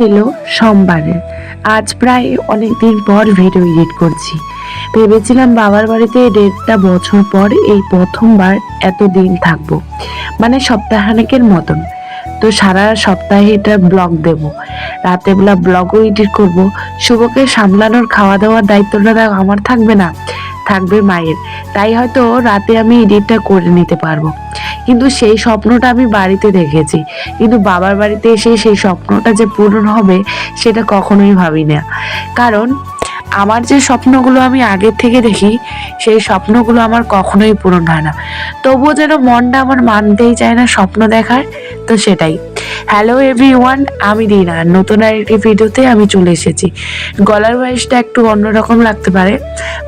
ছিল সোমবারে। আজ প্রায় অনেক দিন পর ভিডিও এডিট করছি। ভেবেছিলাম বাবার বাড়িতে দেড়টা বছর পর এই প্রথমবার এত দিন থাকব। মানে সপ্তাহখানেকের মতন। তো সারা সপ্তাহে এটা ব্লগ দেব। রাতে বেলা ব্লগও এডিট করব। শুভকে সামলানোর খাওয়া দাওয়ার দায়িত্বটা আমার থাকবে না। থাকবে মায়ের। তাই হয়তো রাতে আমি এডিটটা করে নিতে পারব। কিন্তু সেই স্বপ্নটা আমি বাড়িতে দেখেছি। কিন্তু বাবার বাড়িতে এসে সেই স্বপ্নটা যে পূরণ হবে, সেটা কখনোই ভাবি না কারণ আমার যে স্বপ্নগুলো আমি আগের থেকে দেখি, সেই স্বপ্নগুলো আমার কখনোই পূরণ হয় না। তবুও যেন মনটা আমার মানতেই চায় না স্বপ্ন দেখার, তো সেটাই। হ্যালো এভরিওয়ান আমি রিনা। নতুন আরেকটি ভিডিওতে আমি চলে এসেছি। গলার ভয়েসটা একটু অন্যরকম লাগতে পারে।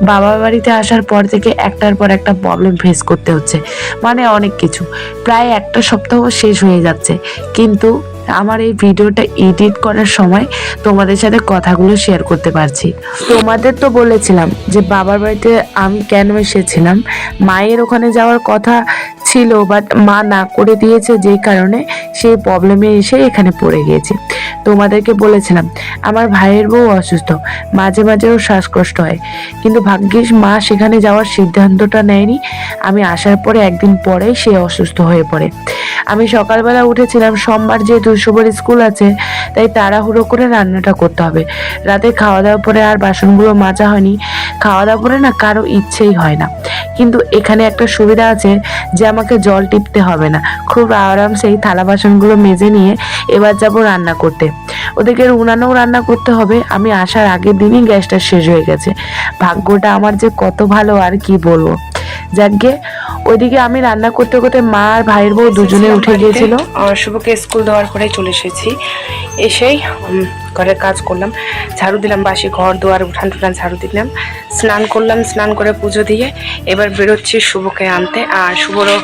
বাবার বাড়িতে আসার পর থেকে একটার পর একটা প্রবলেম ফেস করতে হচ্ছে। মানে অনেক কিছু। প্রায় একটা সপ্তাহ শেষ হয়ে যাচ্ছে। কিন্তু আমার এই ভিডিওটা এডিট করার সময় তোমাদের সাথে কথাগুলো শেয়ার করতে পারছি। তোমাদের তো বলেছিলাম যে বাবার বাড়িতে আমি কেন এসেছিলাম? মায়ের ওখানে যাওয়ার কথা ছিল বাট মা না করে দিয়েছে যেই কারণে সেই প্রবলেমে এসে এখানে পড়ে গিয়েছে। তোমাদেরকে বলেছিলাম, আমার ভাইয়ের বউ অসুস্থ, মাঝে মাঝে শ্বাসকষ্ট হয়। কিন্তু ভাগ্যিস মা সেখানে যাওয়ার সিদ্ধান্তটা নেয়নি। আমি আসার পরে একদিন পরেই সে অসুস্থ হয়ে পড়ে। আমি সকালবেলা উঠেছিলাম, সোমবার যেহেতু শুভর স্কুল আছে, তাই তাড়াহুড়ো করে রান্নাটা করতে হবে। রাতে খাওয়া দাওয়ার পরে আর বাসনগুলো মাজা হয়নি। খাওয়া দাওয়া করে না কারও ইচ্ছেই হয় না। কিন্তু এখানে একটা সুবিধা আছে যে আমাকে জল টিপতে হবে না। খুব আরামসেই থালা বাসনগুলো মেজে নিয়ে এবার যাব রান্না করতে। ওদেরকে উনানেও রান্না করতে হবে। আমি আসার আগের দিনই গ্যাসটা শেষ হয়ে গেছে। ভাগ্যটা আমার যে কত ভালো আর কি বলব। যাকে ওইদিকে আমি রান্না করতে করতে মা আর ভাইয়ের বউ দুজনে উঠে গিয়েছিল। আর শুভকে স্কুল দেওয়ার পরে চলে এসেছি। এসেই ঘরের কাজ করলাম। ঝাড়ু দিলাম বাসি ঘর দুয়ার উঠান টুঠান ঝাড়ু দিলাম। স্নান করলাম স্নান করে পুজো দিয়ে এবার বেরোচ্ছি শুভকে আনতে। আর শুভরও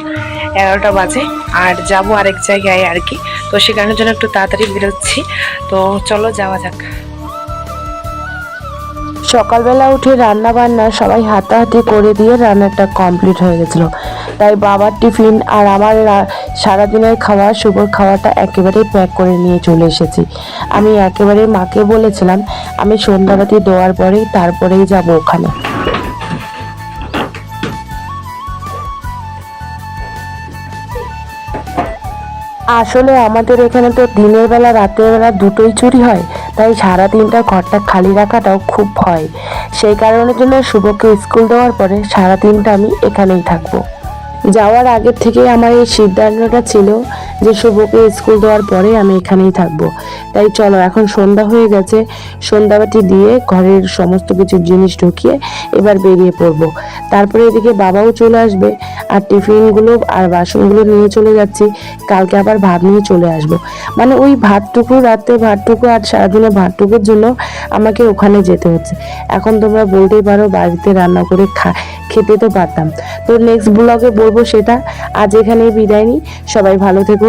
এগারোটা বাজে। আর যাব আরেক জায়গায় আর কি। তো সেখানের জন্য একটু তাড়াতাড়ি বেরোচ্ছি। তো চলো যাওয়া যাক। সকালবেলা উঠে রান্না বান্না সবাই হাতাহাতি করে দিয়ে রান্নাটা কমপ্লিট হয়ে গেছিল। তাই বাবার টিফিন আর আমার সারাদিনের খাওয়া, শুভর খাওয়াটা একেবারেই প্যাক করে নিয়ে চলে এসেছি। আমি একেবারে মাকে বলেছিলাম, আমি সন্ধ্যাবাতি দেওয়ার পরেই তারপরেই যাব ওখানে। আসলে আমাদের এখানে তো দিনের বেলা, রাতের বেলা দুটোই চুরি হয়। তাই সারা দিনটা ঘরটা খালি রাখাটাও খুব ভয়। সেই কারণের জন্য শুভকে স্কুল দেওয়ার পরে সারা দিনটা আমি এখানেই থাকব। যাওয়ার আগের থেকে আমার এই সিদ্ধান্তটা ছিল যে শুভকে স্কুল দেওয়ার পরে আমি এখানেই থাকব। তাই চলো, এখন সন্ধ্যা হয়ে গেছে। সন্ধ্যাবাতি দিয়ে ঘরের সমস্ত কিছু জিনিস ঢুকিয়ে এবার বেরিয়ে পড়ব। তারপরে এদিকে বাবাও চলে আসবে, আর টিফিনগুলো আর বাসনগুলো নিয়ে চলে যাচ্ছি। কালকে আবার ভাত নিয়ে চলে আসব। মানে ওই ভাতটুকু রাতে ভাতটুকু আর সারাদিনে ভাতটুকুর জন্য আমাকে ওখানে যেতে হচ্ছে। এখন তোমরা বলতেই পারো, বাড়িতে রান্না করে খা খেতে তো পারতাম। তো নেক্সট ব্লগে বলব সেটা। আজ এখানেই বিদায় নিই। সবাই ভালো থেকো